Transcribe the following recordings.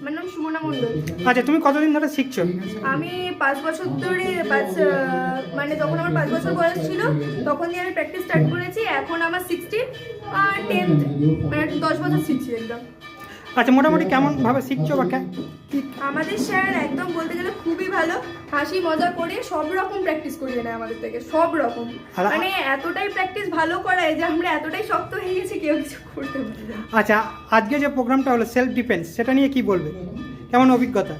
আমার নাম সুমনা মণ্ডল। আচ্ছা তুমি কতদিন ধরে শিখছো? আমি পাঁচ বছর ধরে পাঁচ মানে যখন আমার পাঁচ বছর বয়স ছিল তখন দিয়ে আমি প্র্যাকটিস স্টার্ট করেছি। এখন আমার সিক্সটিন আর টেন্থ মানে দশ বছর শিখছি একদম। আচ্ছা মোটামুটি কেমন ভাবে শিখছো বা আমাদের স্যার একদম বলতে গেলে খুবই ভালো। হাসি মজা করে সব রকম প্র্যাকটিস করিয়ে নেয় আমাদের থেকে সব রকম। মানে এতটাই প্র্যাকটিস ভালো করায় যে আমরা এতটাই শক্ত হয়ে গেছি কেউ কিছু করতে আচ্ছা আজকে যে প্রোগ্রামটা হলো সেলফ ডিফেন্স সেটা নিয়ে কি বলবে? কেমন অভিজ্ঞতা?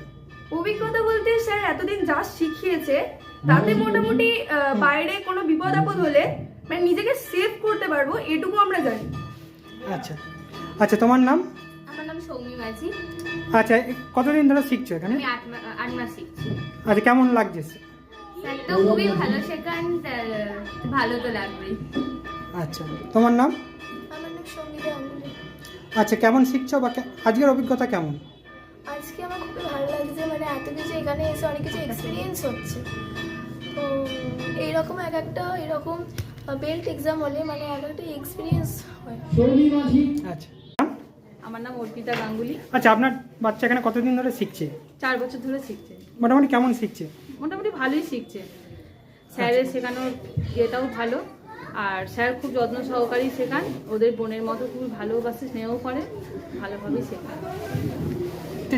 অভিজ্ঞতা বলতে স্যার এতদিন যা শিখিয়েছে তাতে মোটামুটি বাইরে কোনো বিপদ আপদ হলে মানে নিজেকে সেভ করতে পারব এটুকু আমরা জানি। আচ্ছা। আচ্ছা তোমার নাম? সৌমি মাঝি আচ্ছা কতদিন ধরে শিখছো এখানে? আমি আট মা- আট মাস শিখছি। আচ্ছা কেমন লাগছে? স্যারটা খুবই ভালো শেখান তার ভালো তো লাগবেই। আচ্ছা তোমার নাম? আমার নাম সঙ্গীতা আঙ্গুলি আচ্ছা কেমন শিখছো বা কে- আজকের অভিজ্ঞতা কেমন? আজকে আমার খুবই ভালো লাগছে মানে এত কিছু এখানে এসে অনেক কিছু এক্সপিরিয়েন্স হচ্ছে। তো এইরকম এক একটা এরকম বেল্ট এক্সাম হলে মানে এক একটা এক্সপিরিয়েন্স হয়। আচ্ছা। আমার নাম অর্পিতা গাঙ্গুলি। আচ্ছা আপনার বাচ্চা এখানে কতদিন ধরে শিখছে? চার বছর ধরে শিখছে। মোটামুটি কেমন শিখছে? মোটামুটি ভালোই শিখছে। স্যারের শেখানোর ইয়েটাও ভালো। আর স্যার খুব যত্ন সহকারেই শেখান। ওদের বোনের মতো খুবই ভালোবাসে স্নেহ করে ভালোভাবেই শেখান।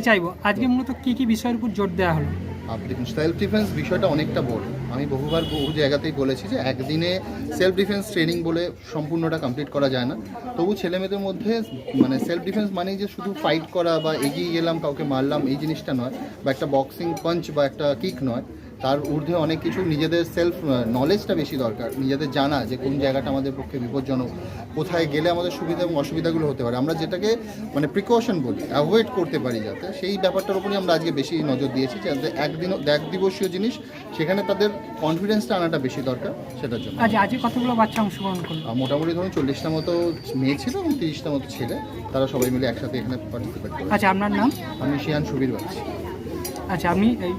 চাইব আজকে মূলত কি কি বিষয়ের উপর জোর দেওয়া হলো? আপনি দেখুন সেলফ ডিফেন্স বিষয়টা অনেকটা বড়। আমি বহুবার বহু জায়গাতেই বলেছি যে একদিনে সেলফ ডিফেন্স ট্রেনিং বলে সম্পূর্ণটা কমপ্লিট করা যায় না। তবু ছেলেমেয়েদের মধ্যে মানে সেলফ ডিফেন্স মানেই যে শুধু ফাইট করা বা এগিয়ে গেলাম, কাউকে মারলাম, এই জিনিসটা নয় বা একটা বক্সিং পাঞ্চ বা একটা কিক নয়। তার ঊর্ধ্বে অনেক কিছু নিজেদের সেলফ নলেজটা বেশি দরকার নিজেদের জানা যে কোন জায়গাটা আমাদের পক্ষে বিপজ্জনক কোথায় গেলে আমাদের সুবিধা এবং অসুবিধাগুলো হতে পারে। আমরা যেটাকে মানে প্রিকশন বলি অ্যাভয়েড করতে পারি যাতে সেই ব্যাপারটার উপরই আমরা আজকে বেশি নজর দিয়েছি যাতে একদিন এক দিবসীয় জিনিস সেখানে তাদের কনফিডেন্সটা আনাটা বেশি দরকার সেটার জন্য। আচ্ছা আজকে কতগুলো বাচ্চা অংশগ্রহণ করল? মোটামুটি ধরুন চল্লিশটা মতো মেয়ে ছিল এবং তিরিশটা মতো ছেলে। তারা সবাই মিলে একসাথে এখানে পার্টিসিপেট করে আচ্ছা আপনার নাম? আমি শিয়ান সুবীর বাচ্চি আচ্ছা আমি এই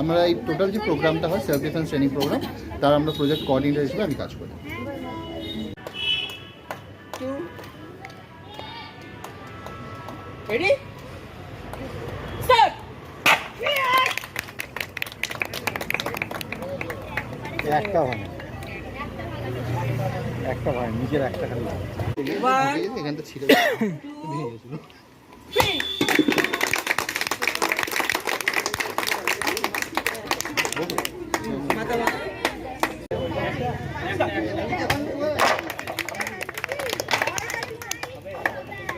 আমরা এই টোটাল যে প্রোগ্রামটা হয় সেলফ ডিফেন্স ট্রেনিং প্রোগ্রাম তার আমরা প্রজেক্ট কোঅর্ডিনেটর হিসেবে আমি কাজ করি। একটা ভাই একটা ভাই নিজের একটা খালি। এখানটা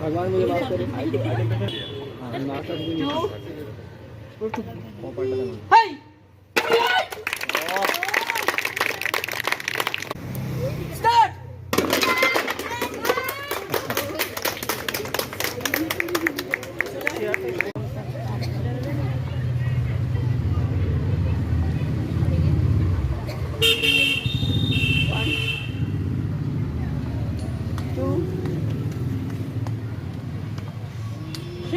भगवान मुझे माफ करे हाँ, माफ कर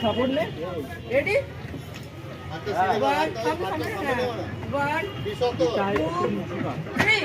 सपोर्ट में ready one one two three